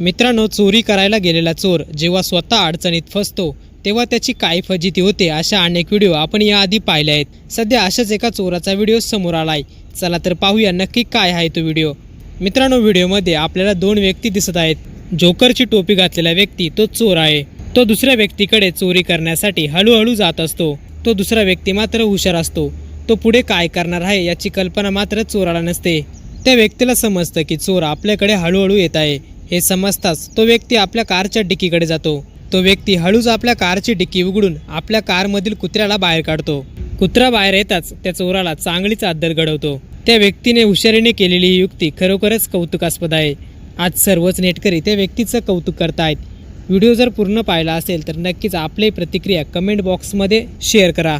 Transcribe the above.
मित्रांनो चोरी करायला गेलेला चोर जेव्हा स्वतः अडचणीत फसतो तेव्हा त्याची काय फजिती होते अशा अनेक व्हिडिओ आपण याआधी पाहिले आहेत. सध्या अशाच एका चोराचा व्हिडिओ समोर आलाय. चला तर पाहूया नक्की काय आहे तो व्हिडिओ. मित्रांनो व्हिडिओमध्ये आपल्याला दोन व्यक्ती दिसत आहेत. जोकरची टोपी घातलेला व्यक्ती तो चोर आहे. तो दुसऱ्या व्यक्तीकडे चोरी करण्यासाठी हळूहळू जात असतो. तो दुसरा व्यक्ती मात्र हुशार असतो. तो पुढे काय करणार आहे याची कल्पना मात्र चोराला नसते. त्या व्यक्तीला समजतं की चोर आपल्याकडे हळूहळू येत आहे. हे समजताच तो व्यक्ती आपल्या कारच्या डिक्कीकडे जातो. तो व्यक्ती हळूच आपल्या कारची डिक्की उघडून आपल्या कारमधील कुत्र्याला बाहेर काढतो. कुत्रा बाहेर येताच त्या चोराला चांगलीच आदर घडवतो. त्या व्यक्तीने हुशारीने केलेली ही युक्ती खरोखरच कौतुकास्पद आहे. आज सर्वच नेटकरी त्या व्यक्तीचं कौतुक करतायत. व्हिडिओ जर पूर्ण पाहिला असेल तर नक्कीच आपली प्रतिक्रिया कमेंट बॉक्समध्ये शेअर करा.